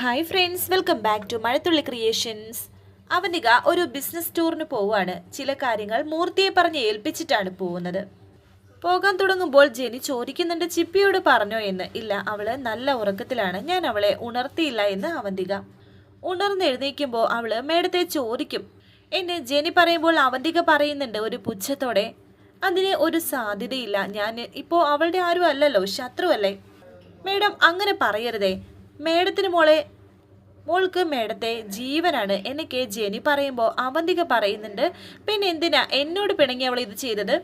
Hi friends welcome back to Mazhathulli creations Avanika ഒരു business ടൂറിന് പോവുകയാണ് ചില കാര്യങ്ങൾ മൂർത്തിയെ പറഞ്ഞ് ഏൽപ്പിച്ചിട്ടാണ് പോകുന്നത്. പോകാൻ തുടങ്ങുമ്പോൾ ജെനി ചോദിക്കുന്നുണ്ട് ചിപ്പിയോട് പറഞ്ഞോ എന്ന്. ഇല്ല അവൾ നല്ല ഉറക്കത്തിലാണ്. ഞാൻ അവളെ ഉണർത്തിയില്ല എന്ന് അവന്തിക. ഉണർന്നെഴുന്നേക്കുമ്പോൾ അവൾ മേഡത്തെ ചോദിക്കും. എന്നെ ജെനി പറയുമ്പോൾ അവന്തിക പറയുന്നുണ്ട് ഒരു പുച്ഛത്തോടെ. അതിന് ഒരു സാധ്യതയില്ല. ഞാൻ ഇപ്പോൾ അവളുടെ ആരും അല്ലല്ലോ ശത്രുവല്ലേ? മേഡം അങ്ങനെ പറയരുതേ. മേഡത്തിന് മോളെ മോൾക്ക് മേഡത്തെ ജീവനാണ് എന്നൊക്കെ ജെനി പറയുമ്പോൾ അവന്തിക പറയുന്നുണ്ട്. പിന്നെ എന്തിനാ എന്നോട് പിണങ്ങി അവൾ ഇത് ചെയ്തത്?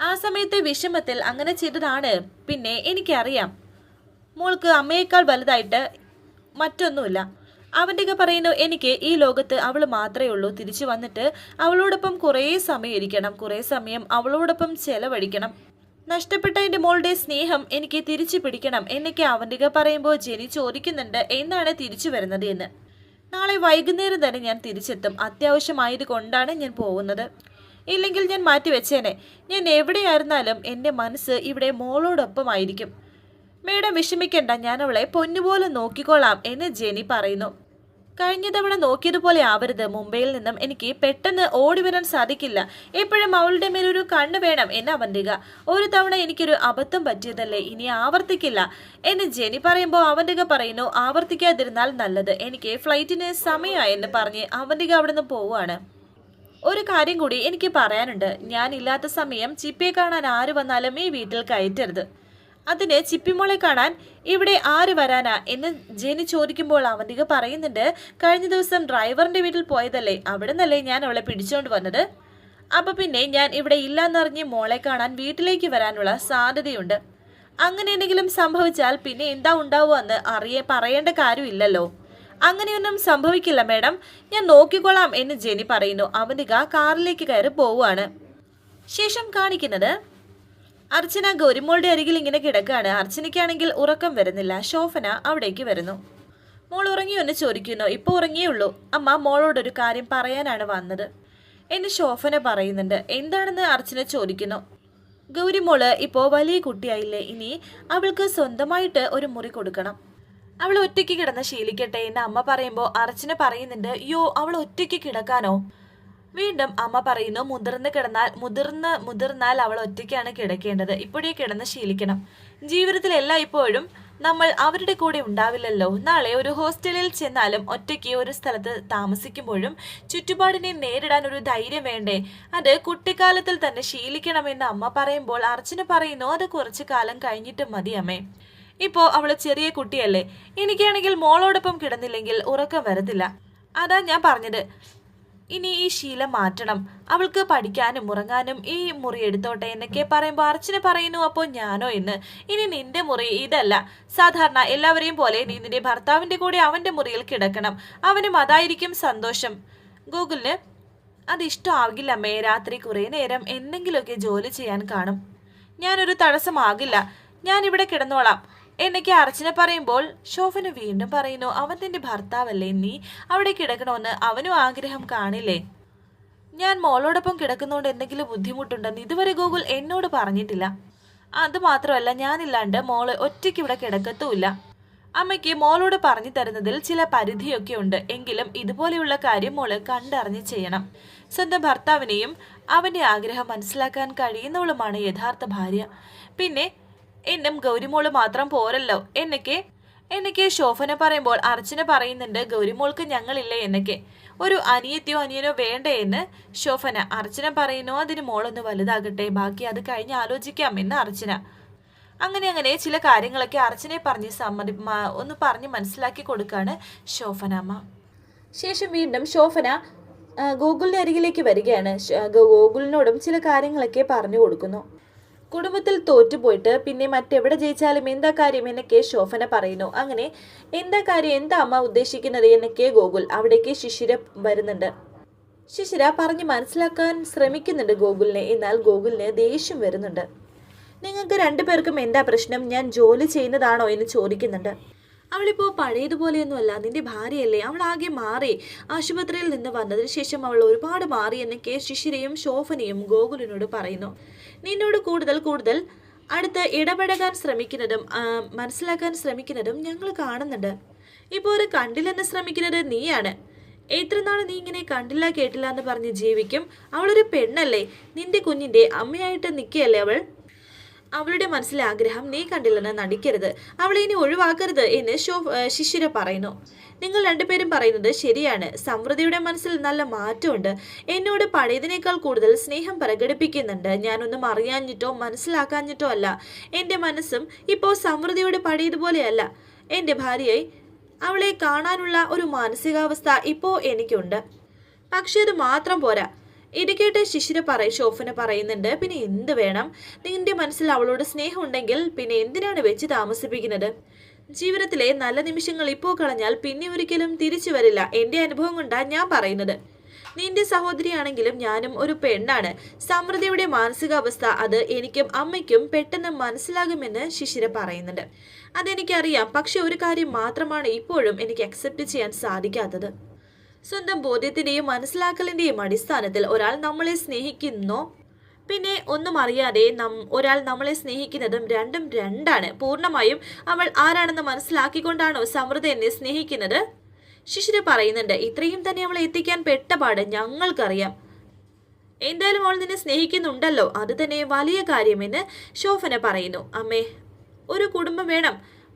ആ സമയത്തെ വിഷമത്തിൽ അങ്ങനെ ചെയ്തതാണ്. പിന്നെ എനിക്കറിയാം. മോൾക്ക് അമ്മയേക്കാൾ വലുതായിട്ട് മറ്റൊന്നുമില്ല. അവന്റെയൊക്കെ പറയുന്നു എനിക്ക് ഈ ലോകത്ത് അവൾ മാത്രമേ ഉള്ളൂ. തിരിച്ചു വന്നിട്ട് അവളോടൊപ്പം കുറേ സമയം ഇരിക്കണം. കുറേ സമയം അവളോടൊപ്പം ചെലവഴിക്കണം. നഷ്ടപ്പെട്ട എന്റെ മോളുടെ സ്നേഹം എനിക്ക് തിരിച്ചു പിടിക്കണം എന്നൊക്കെ അവന്തിക പറയുമ്പോൾ ജെനി ചോദിക്കുന്നുണ്ട് എന്നാണ് തിരിച്ചു വരുന്നത് എന്ന്. നാളെ വൈകുന്നേരം തന്നെ ഞാൻ തിരിച്ചെത്തും. അത്യാവശ്യമായത് കൊണ്ടാണ് ഞാൻ പോകുന്നത്. ഇല്ലെങ്കിൽ ഞാൻ മാറ്റിവെച്ചേനെ. ഞാൻ എവിടെയായിരുന്നാലും എന്റെ മനസ്സ് ഇവിടെ മോളോടൊപ്പം ആയിരിക്കും. മേഡം വിഷമിക്കേണ്ട ഞാൻ അവളെ പൊന്നുപോലെ നോക്കിക്കോളാം എന്ന് ജെനി പറയുന്നു. കഴിഞ്ഞ തവണ നോക്കിയതുപോലെ ആവരുത്. മുംബൈയിൽ നിന്നും എനിക്ക് പെട്ടെന്ന് ഓടി വരാൻ സാധിക്കില്ല. എപ്പോഴും അവളുടെ മേലൊരു കണ്ണ് വേണം എന്ന് അവന്തിക ഒരു തവണ എനിക്കൊരു അബദ്ധം പറ്റിയതല്ലേ? ഇനി ആവർത്തിക്കില്ല. എന്ന് ജെനി പറയുമ്പോൾ അവന്തിക പറയുന്നു ആവർത്തിക്കാതിരുന്നാൽ നല്ലത്. എനിക്ക് ഫ്ലൈറ്റിന് സമയമായെന്ന് പറഞ്ഞ് അവന്തിക നിന്ന് പോവുകയാണ്. ഒരു കാര്യം കൂടി എനിക്ക് പറയാനുണ്ട്. ഞാൻ ഇല്ലാത്ത സമയം ചിപ്പിയെ കാണാൻ ആര് വന്നാലും ഈ വീട്ടിൽ കയറ്റരുത്. അതിന് ചിപ്പിമോളെ കാണാൻ ഇവിടെ ആര് വരാനാ എന്ന് ജെനി ചോദിക്കുമ്പോൾ അവന്തിക പറയുന്നുണ്ട് കഴിഞ്ഞ ദിവസം ഡ്രൈവറിന്റെ വീട്ടിൽ പോയതല്ലേ? അവിടെ നിന്നല്ലേ ഞാൻ അവളെ പിടിച്ചുകൊണ്ട് വന്നത്? അപ്പൊ പിന്നെ ഞാൻ ഇവിടെ ഇല്ലാന്നറിഞ്ഞ് മോളെ കാണാൻ വീട്ടിലേക്ക് വരാനുള്ള സാധ്യതയുണ്ട്. അങ്ങനെ എന്തെങ്കിലും സംഭവിച്ചാൽ പിന്നെ എന്താ ഉണ്ടാവുക എന്ന് അറിയ പറയേണ്ട കാര്യമില്ലല്ലോ അങ്ങനെയൊന്നും സംഭവിക്കില്ല മേഡം. ഞാൻ നോക്കിക്കൊള്ളാം എന്ന് ജെനി പറയുന്നു. അവന്തിക കാറിലേക്ക് കയറി പോവുകയാണ്. ശേഷം കാണിക്കുന്നത് അർച്ചന ഗൗരിമോളുടെ അരികിൽ ഇങ്ങനെ കിടക്കുകയാണ് അർച്ചനയ്ക്കാണെങ്കിൽ ഉറക്കം വരുന്നില്ല. ശോഭന അവിടേക്ക് വരുന്നു. മോൾ ഉറങ്ങി എന്ന് ചോദിക്കുന്നു. ഇപ്പോൾ ഉറങ്ങിയേ ഉള്ളൂ. അമ്മ മോളോടൊരു കാര്യം പറയാനാണ് വന്നത്. എന്ന് ശോഭന പറയുന്നുണ്ട്. എന്താണെന്ന് അർച്ചന ചോദിക്കുന്നു. ഗൗരിമോൾ ഇപ്പോൾ വലിയ കുട്ടിയായില്ലേ. ഇനി അവൾക്ക് സ്വന്തമായിട്ട് ഒരു മുറി കൊടുക്കണം. അവൾ ഒറ്റയ്ക്ക് കിടന്ന് ശീലിക്കട്ടെ എന്ന് അമ്മ പറയുമ്പോൾ അർച്ചന പറയുന്നുണ്ട്. യോ അവൾ ഒറ്റയ്ക്ക് കിടക്കാനോ? വീണ്ടും അമ്മ പറയുന്നു മുതിർന്ന് കിടന്നാൽ മുതിർന്ന് മുതിർന്നാൽ അവൾ ഒറ്റയ്ക്കാണ് കിടക്കേണ്ടത്. ഇപ്പോഴേ കിടന്ന് ശീലിക്കണം. ജീവിതത്തിൽ എല്ലായ്പ്പോഴും നമ്മൾ അവരുടെ കൂടെ ഉണ്ടാവില്ലല്ലോ. നാളെ ഒരു ഹോസ്റ്റലിൽ ചെന്നാലും ഒറ്റയ്ക്ക് ഒരു സ്ഥലത്ത് താമസിക്കുമ്പോഴും ചുറ്റുപാടിനെ നേരിടാൻ ഒരു ധൈര്യം വേണ്ടേ? അത് കുട്ടിക്കാലത്തിൽ തന്നെ ശീലിക്കണമെന്ന് അമ്മ പറയുമ്പോൾ അർച്ചന പറയുന്നു അത് കുറച്ചു കാലം കഴിഞ്ഞിട്ട് മതി അമ്മേ. ഇപ്പോ അവൾ ചെറിയ കുട്ടിയല്ലേ. എനിക്കാണെങ്കിൽ മോളോടൊപ്പം കിടന്നില്ലെങ്കിൽ ഉറക്കം വരത്തില്ല. അതാ ഞാൻ പറഞ്ഞത്. ഇനി ഈ ശീലം മാറ്റണം. അവൾക്ക് പഠിക്കാനും ഉറങ്ങാനും ഈ മുറി എടുത്തോട്ടെ എന്നൊക്കെ പറയുമ്പോൾ അർച്ചന പറയുന്നു അപ്പോൾ ഞാനോ എന്ന്. ഇനി നിന്റെ മുറി ഇതല്ല. സാധാരണ എല്ലാവരെയും പോലെ നീ നിന്റെ ഭർത്താവിന്റെ കൂടെ അവന്റെ മുറിയിൽ കിടക്കണം. അവനും അതായിരിക്കും സന്തോഷം. ഗൂഗിളിന് അത് ഇഷ്ടമാകില്ല അമ്മേ. രാത്രി കുറേ നേരം എന്തെങ്കിലുമൊക്കെ ജോലി ചെയ്യാൻ കാണും. ഞാനൊരു തടസ്സമാകില്ല. ഞാനിവിടെ കിടന്നോളാം. എന്നൊക്കെ അർച്ചന പറയുമ്പോൾ ശോഭന വീണ്ടും പറയുന്നു അവൻ നിന്റെ ഭർത്താവല്ലേ? നീ അവിടെ കിടക്കണമെന്ന് അവനും ആഗ്രഹം കാണില്ലേ? ഞാൻ മോളോടൊപ്പം കിടക്കുന്നതുകൊണ്ട് എന്തെങ്കിലും ബുദ്ധിമുട്ടുണ്ടെന്ന് ഇതുവരെ ഗൂഗിൾ എന്നോട് പറഞ്ഞിട്ടില്ല. അത് മാത്രമല്ല ഞാനില്ലാണ്ട് മോൾ ഒറ്റയ്ക്ക് ഇവിടെ കിടക്കത്തുമില്ല. അമ്മയ്ക്ക് മോളോട് പറഞ്ഞു തരുന്നതിൽ ചില പരിധിയൊക്കെ ഉണ്ട്. എങ്കിലും ഇതുപോലെയുള്ള കാര്യം മോൾ കണ്ടറിഞ്ഞ് ചെയ്യണം. സ്വന്തം ഭർത്താവിനെയും അവന്റെ ആഗ്രഹം മനസ്സിലാക്കാൻ കഴിയുന്നവളുമാണ് യഥാർത്ഥ ഭാര്യ. പിന്നെ എന്നും ഗൗരിമോൾ മാത്രം പോരല്ലോ. എന്നൊക്കെ എന്നൊക്കെ ശോഭന പറയുമ്പോൾ അർച്ചന പറയുന്നുണ്ട് ഗൗരിമോൾക്ക് ഞങ്ങളില്ലേ എന്നൊക്കെ. ഒരു അനിയത്തിയോ അനിയനോ വേണ്ടേ എന്ന്? ശോഭന അർച്ചന പറയുന്നു അതിന് മോളൊന്ന് വലുതാകട്ടെ ബാക്കി അത് കഴിഞ്ഞ് ആലോചിക്കാം എന്ന് അർച്ചന. അങ്ങനെ അങ്ങനെ ചില കാര്യങ്ങളൊക്കെ അർച്ചനയെ പറഞ്ഞ് സമ്മതി ഒന്ന് പറഞ്ഞ് മനസ്സിലാക്കി കൊടുക്കാണ് ശോഭനാമ്മ ശേഷം വീണ്ടും ശോഭന ഗൂഗിളിന്റെ അരികിലേക്ക് വരികയാണ്. ഗൂഗിളിനോടും ചില കാര്യങ്ങളൊക്കെ പറഞ്ഞു കൊടുക്കുന്നു. കുടുംബത്തിൽ തോറ്റുപോയിട്ട് പിന്നെ മറ്റെവിടെ ജയിച്ചാലും എന്താ കാര്യം എന്നൊക്കെ ശോഭന പറയുന്നു. അങ്ങനെ എന്താ കാര്യം എന്താ അമ്മ ഉദ്ദേശിക്കുന്നത് എന്നൊക്കെ ഗോകുൽ അവിടേക്ക് ശിശിര വരുന്നുണ്ട്. ശിശിര പറഞ്ഞ് മനസ്സിലാക്കാൻ ശ്രമിക്കുന്നുണ്ട് ഗോകുലിനെ. എന്നാൽ ഗോകുലിന് ദേഷ്യം വരുന്നുണ്ട്. നിങ്ങൾക്ക് രണ്ടുപേർക്കും എന്താ പ്രശ്നം? ഞാൻ ജോലി ചെയ്യുന്നതാണോ? എന്ന് ചോദിക്കുന്നുണ്ട്. അവളിപ്പോൾ പഴയതുപോലെയൊന്നുമല്ല. നിന്റെ ഭാര്യയല്ലേ? അവൾ ആകെ മാറി. ആശുപത്രിയിൽ നിന്ന് വന്നതിന് ശേഷം അവൾ ഒരുപാട് മാറി എന്ന് കെ. ശിശിരയും ശോഭനയും ഗോകുലിനോട് പറയുന്നു. നിന്നോട് കൂടുതൽ കൂടുതൽ അടുത്ത് ഇടപെടകാൻ ശ്രമിക്കുന്നതും മനസ്സിലാക്കാൻ ശ്രമിക്കുന്നതും ഞങ്ങൾ കാണുന്നുണ്ട്. ഇപ്പോൾ ഒരു കണ്ടില്ലെന്ന് ശ്രമിക്കുന്നത് നീയാണ്. എത്ര നാൾ നീ ഇങ്ങനെ കണ്ടില്ല കേട്ടില്ല എന്ന് പറഞ്ഞ് ജീവിക്കും? അവളൊരു പെണ്ണല്ലേ? നിന്റെ കുഞ്ഞിന്റെ അമ്മയായിട്ട് നിൽക്കുകയല്ലേ അവൾ? അവളുടെ മനസ്സിലെ ആഗ്രഹം നീ കണ്ടില്ലെന്ന് നടിക്കരുത്. അവളെ ഇനി ഒഴിവാക്കരുത് എന്ന് ഷോ ശിശിര പറയുന്നു. നിങ്ങൾ രണ്ടുപേരും പറയുന്നത് ശരിയാണ്. സമൃദ്ധിയുടെ മനസ്സിൽ നല്ല മാറ്റമുണ്ട്. എന്നോട് പഴയതിനേക്കാൾ കൂടുതൽ സ്നേഹം പ്രകടിപ്പിക്കുന്നുണ്ട്. ഞാനൊന്നും അറിയാഞ്ഞിട്ടോ മനസ്സിലാക്കാഞ്ഞിട്ടോ അല്ല. എന്റെ മനസ്സും ഇപ്പോൾ സമൃദ്ധിയോട് പഴയതുപോലെയല്ല. എന്റെ ഭാര്യയായി അവളെ കാണാനുള്ള ഒരു മാനസികാവസ്ഥ ഇപ്പോൾ എനിക്കുണ്ട്. പക്ഷെ അത് മാത്രം പോരാ. ഇടുക്കേട്ട് ശിശിര പറയ ഷോഫിന് പറയുന്നുണ്ട് പിന്നെ എന്ത് വേണം? നിന്റെ മനസ്സിൽ അവളോട് സ്നേഹം ഉണ്ടെങ്കിൽ പിന്നെ എന്തിനാണ് വെച്ച് താമസിപ്പിക്കുന്നത്? ജീവിതത്തിലെ നല്ല നിമിഷങ്ങൾ ഇപ്പോൾ കളഞ്ഞാൽ പിന്നെ ഒരിക്കലും തിരിച്ചു വരില്ല. എന്റെ അനുഭവം കൊണ്ടാണ് ഞാൻ പറയുന്നത്. നിന്റെ സഹോദരിയാണെങ്കിലും ഞാനും ഒരു പെണ്ണാണ്. സമൃദ്ധിയുടെ മാനസികാവസ്ഥ അത് എനിക്കും അമ്മയ്ക്കും പെട്ടെന്ന് മനസ്സിലാകുമെന്ന് ശിശിര പറയുന്നുണ്ട്. അതെനിക്കറിയാം. പക്ഷെ ഒരു കാര്യം മാത്രമാണ് ഇപ്പോഴും എനിക്ക് അക്സെപ്റ്റ് ചെയ്യാൻ സാധിക്കാത്തത്. സ്വന്തം ബോധ്യത്തിന്റെയും മനസ്സിലാക്കലിന്റെയും അടിസ്ഥാനത്തിൽ ഒരാൾ നമ്മളെ സ്നേഹിക്കുന്നോ. പിന്നെ ഒന്നും അറിയാതെ നം ഒരാൾ നമ്മളെ സ്നേഹിക്കുന്നതും രണ്ടും രണ്ടാണ്. പൂർണമായും അവൾ ആരാണെന്ന് മനസ്സിലാക്കിക്കൊണ്ടാണോ സമൃദ്ധ എന്നെ സ്നേഹിക്കുന്നത്? ശിശിര പറയുന്നുണ്ട് ഇത്രയും തന്നെ അവളെ എത്തിക്കാൻ പെട്ടപാട് ഞങ്ങൾക്കറിയാം. എന്തായാലും അവൾ നിന്നെ സ്നേഹിക്കുന്നുണ്ടല്ലോ. അത് തന്നെ വലിയ കാര്യമെന്ന് ശോഭന പറയുന്നു. അമ്മേ ഒരു കുടുംബം വേണം.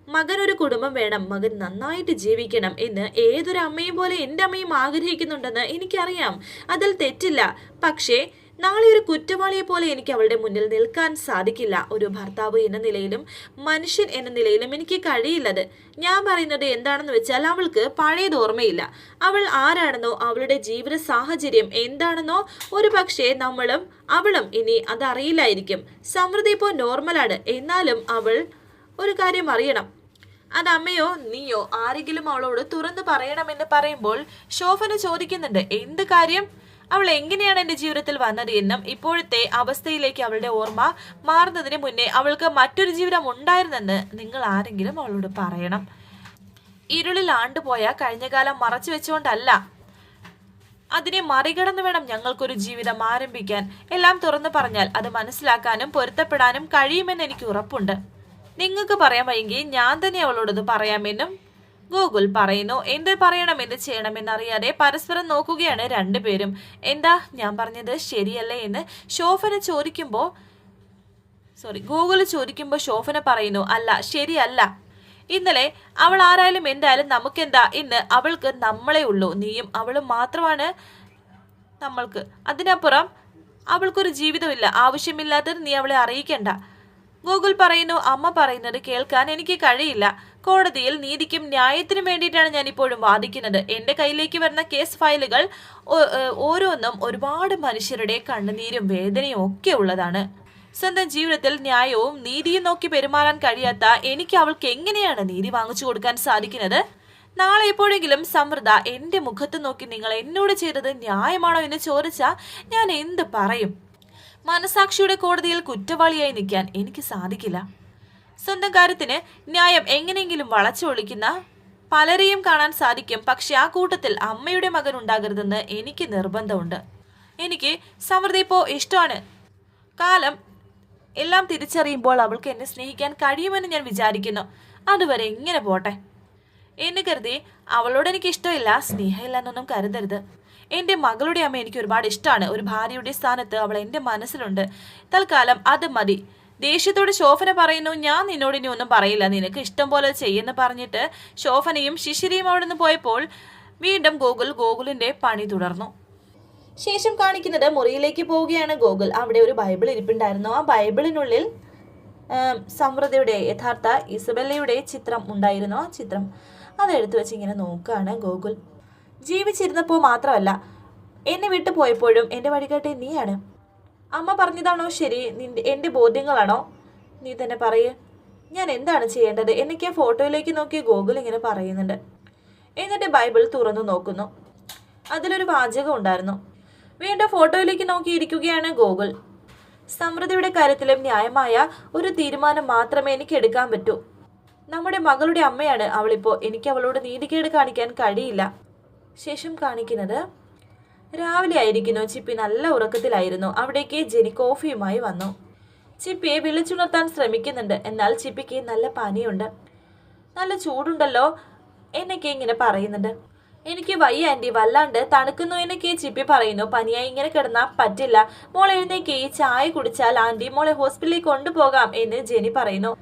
മകൻ ഒരു കുടുംബം വേണം മകൻ നന്നായിട്ട് ജീവിക്കണം എന്ന് ഏതൊരു അമ്മയും പോലെ എന്റെ അമ്മയും ആഗ്രഹിക്കുന്നുണ്ടെന്ന് എനിക്കറിയാം. അതിൽ തെറ്റില്ല. പക്ഷേ നാളെ ഒരു കുറ്റവാളിയെ പോലെ എനിക്ക് അവളുടെ മുന്നിൽ നിൽക്കാൻ സാധിക്കില്ല. ഒരു ഭർത്താവ് എന്ന നിലയിലും മനുഷ്യൻ എന്ന നിലയിലും എനിക്ക് കഴിയില്ലത്. ഞാൻ പറയുന്നത് എന്താണെന്ന് വെച്ചാൽ അവൾക്ക് പഴയത് ഓർമ്മയില്ല. അവൾ ആരാണെന്നോ അവളുടെ ജീവിത സാഹചര്യം എന്താണെന്നോ ഒരു പക്ഷേ നമ്മളും അവളും ഇനി അതറിയില്ലായിരിക്കും. സമൃദ്ധി ഇപ്പോൾ നോർമലാണ് എന്നാലും അവൾ ഒരു കാര്യം അറിയണം. അത് അമ്മയോ നീയോ ആരെങ്കിലും അവളോട് തുറന്നു പറയണമെന്ന് പറയുമ്പോൾ ശോഭന ചോദിക്കുന്നുണ്ട് എന്ത് കാര്യം? അവൾ എങ്ങനെയാണ് എന്റെ ജീവിതത്തിൽ വന്നത് എന്നും ഇപ്പോഴത്തെ അവസ്ഥയിലേക്ക് അവളുടെ ഓർമ്മ മാറുന്നതിന് മുന്നേ അവൾക്ക് മറ്റൊരു ജീവിതം ഉണ്ടായിരുന്നെന്ന് നിങ്ങൾ ആരെങ്കിലും അവളോട് പറയണം. ഇരുളിൽ ആണ്ടുപോയ കഴിഞ്ഞ കാലം മറച്ചു വെച്ചുകൊണ്ടല്ല. അതിനെ മറികടന്ന് വേണം ഞങ്ങൾക്കൊരു ജീവിതം ആരംഭിക്കാൻ. എല്ലാം തുറന്നു പറഞ്ഞാൽ അത് മനസ്സിലാക്കാനും പൊരുത്തപ്പെടാനും കഴിയുമെന്ന് എനിക്ക് ഉറപ്പുണ്ട്. നിങ്ങൾക്ക് പറയാൻ വയ്യെങ്കിൽ ഞാൻ തന്നെ അവളോടത് പറയാമെന്നും ഗൂഗിൾ പറയുന്നു എന്ത് പറയണം എന്ത് ചെയ്യണമെന്നറിയാതെ പരസ്പരം നോക്കുകയാണ് രണ്ടുപേരും. എന്താ ഞാൻ പറഞ്ഞത് ശരിയല്ലേ എന്ന് ശോഭന ചോദിക്കുമ്പോൾ സോറി ഗൂഗിൾ ചോദിക്കുമ്പോൾ ശോഭന പറയുന്നു അല്ല ശരിയല്ല. ഇന്നലെ അവൾ ആരായാലും എന്തായാലും നമുക്കെന്താ ഇന്ന് അവൾക്ക് നമ്മളെ ഉള്ളൂ നീയും അവളും മാത്രമാണ് നമ്മൾക്ക്. അതിനപ്പുറം അവൾക്കൊരു ജീവിതമില്ല ആവശ്യമില്ലാത്തത് നീ അവളെ അറിയിക്കണ്ട. ഗൂഗിൾ പറയുന്നു അമ്മ പറയുന്നത് കേൾക്കാൻ എനിക്ക് കഴിയില്ല. കോടതിയിൽ നീതിക്കും ന്യായത്തിനും വേണ്ടിയിട്ടാണ് ഞാൻ ഇപ്പോഴും വാദിക്കുന്നത്. എന്റെ കയ്യിലേക്ക് വരുന്ന കേസ് ഫയലുകൾ ഓരോന്നും ഒരുപാട് മനുഷ്യരുടെ കണ്ണുനീരും വേദനയും ഒക്കെ ഉള്ളതാണ്. സ്വന്തം ജീവിതത്തിൽ ന്യായവും നീതിയും നോക്കി പെരുമാറാൻ കഴിയാത്ത എനിക്ക് അവൾക്ക് എങ്ങനെയാണ് നീതി വാങ്ങിച്ചു കൊടുക്കാൻ സാധിക്കുന്നത്? നാളെ എപ്പോഴെങ്കിലും സമൃദ്ധ എന്റെ മുഖത്ത് നോക്കി നിങ്ങൾ എന്നോട് ചെയ്തത് ന്യായമാണോ എന്ന് ചോദിച്ചാൽ ഞാൻ എന്ത് പറയും? മനസാക്ഷിയുടെ കോടതിയിൽ കുറ്റവാളിയായി നിൽക്കാൻ എനിക്ക് സാധിക്കില്ല. സ്വന്തം കാര്യത്തിന് ന്യായം എങ്ങനെയെങ്കിലും വളച്ചൊളിക്കുന്ന പലരെയും കാണാൻ സാധിക്കും. പക്ഷെ ആ കൂട്ടത്തിൽ അമ്മയുടെ മകൻ ഉണ്ടാകരുതെന്ന് എനിക്ക് നിർബന്ധമുണ്ട്. എനിക്ക് സമൃദ്ധി ഇപ്പോൾ ഇഷ്ടമാണ്. കാലം എല്ലാം തിരിച്ചറിയുമ്പോൾ അവൾക്ക് എന്നെ സ്നേഹിക്കാൻ കഴിയുമെന്ന് ഞാൻ വിചാരിക്കുന്നു. അതുവരെ ഇങ്ങനെ പോട്ടെ. എന്ന് കരുതി അവളോട് എനിക്ക് ഇഷ്ടമില്ല സ്നേഹമില്ല എന്നൊന്നും കരുതരുത്. എന്റെ മകളുടെ അമ്മ എനിക്ക് ഒരുപാട് ഇഷ്ടമാണ് ഒരു ഭാര്യയുടെ സ്ഥാനത്ത് അവൾ എന്റെ മനസ്സിലുണ്ട്. തൽക്കാലം അത് മതി. ദേഷ്യത്തോട് ശോഭന പറയുന്നു ഞാൻ നിന്നോട് ഇനി ഒന്നും പറയില്ല. നിനക്ക് ഇഷ്ടം പോലെ ചെയ്യെന്ന് പറഞ്ഞിട്ട് ശോഭനയും ശിശിരിയും അവിടെ നിന്ന് പോയപ്പോൾ വീണ്ടും ഗോകുൽ ഗോകുലിന്റെ പണി തുടർന്നു. ശേഷം കാണിക്കുന്നത് മുറിയിലേക്ക് പോവുകയാണ് ഗോകുൽ. അവിടെ ഒരു ബൈബിൾ ഇരിപ്പുണ്ടായിരുന്നു. ആ ബൈബിളിനുള്ളിൽ സമൃദ്ധിയുടെ യഥാർത്ഥ ഇസബെല്ലയുടെ ചിത്രം ഉണ്ടായിരുന്നു. ആ ചിത്രം അതെടുത്തു വെച്ച് ഇങ്ങനെ നോക്കുകയാണ് ഗോകുൽ. ജീവിച്ചിരുന്നപ്പോൾ മാത്രമല്ല എന്നെ വിട്ടു പോയപ്പോഴും എന്റെ വഴികാട്ടെ നീയാണ്. അമ്മ പറഞ്ഞതാണോ ശരി? നിന്റെ എന്റെ ബോധ്യങ്ങളാണോ? നീ തന്നെ പറയേ. ഞാൻ എന്താണ് ചെയ്യേണ്ടത്? എന്നൊക്കെ ആ ഫോട്ടോയിലേക്ക് നോക്കി ഗോകുൽ ഇങ്ങനെ പറയുന്നുണ്ട്. എന്നിട്ട് ബൈബിൾ തുറന്നു നോക്കുന്നു. അതിലൊരു വാചകം ഉണ്ടായിരുന്നു. വീണ്ടും ഫോട്ടോയിലേക്ക് നോക്കിയിരിക്കുകയാണ് ഗോകുൽ. സമൃദ്ധിയുടെ കാര്യത്തിലും ന്യായമായ ഒരു തീരുമാനം മാത്രമേ എനിക്ക് എടുക്കാൻ പറ്റൂ. നമ്മുടെ മകളുടെ അമ്മയാണ് അവളിപ്പോൾ എനിക്ക് അവളോട് നീതികേട് കാണിക്കാൻ കഴിയില്ല. ശേഷം കാണിക്കുന്നത് രാവിലെ ആയിരിക്കുന്നു. ചിപ്പി നല്ല ഉറക്കത്തിലായിരുന്നു. അവിടേക്ക് ജെനി കോഫിയുമായി വന്നു. ചിപ്പിയെ വിളിച്ചുണർത്താൻ ശ്രമിക്കുന്നുണ്ട്. എന്നാൽ ചിപ്പിക്ക് നല്ല പനിയുണ്ട്. നല്ല ചൂടുണ്ടല്ലോ എന്നൊക്കെ ഇങ്ങനെ പറയുന്നുണ്ട്. എനിക്ക് വയ്യ ആന്റി വല്ലാണ്ട് തണുക്കുന്നു എന്നൊക്കെ ചിപ്പി പറയുന്നു. പനിയായി ഇങ്ങനെ കിടന്നാൽ പറ്റില്ല. മോളെ എഴുന്നേക്ക് ഈ ചായ കുടിച്ചാൽ ആന്റി മോളെ ഹോസ്പിറ്റലിൽ കൊണ്ടുപോകാം എന്ന് ജെനി പറയുന്നു.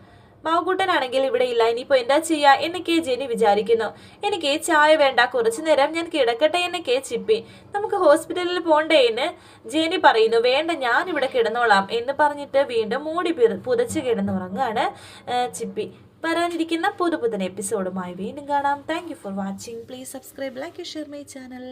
മാവുകൂട്ടനാണെങ്കിൽ ഇവിടെ ഇല്ല ഇനിയിപ്പോ എന്താ ചെയ്യാ എന്നൊക്കെ ജെനി വിചാരിക്കുന്നു. എനിക്ക് ചായ വേണ്ട കുറച്ചു നേരം ഞാൻ കിടക്കട്ടെ എന്നൊക്കെ ചിപ്പി. നമുക്ക് ഹോസ്പിറ്റലിൽ പോണ്ടേ എന്ന് ജെനി പറയുന്നു. വേണ്ട ഞാൻ ഇവിടെ കിടന്നോളാം എന്ന് പറഞ്ഞിട്ട് വീണ്ടും മൂടി പുതച്ച് കിടന്നുറങ്ങാണ് ചിപ്പി. വരാനിരിക്കുന്ന പുതു പുതിയ എപ്പിസോഡുമായി വീണ്ടും കാണാം. Thank for watching please subscribe like share my channel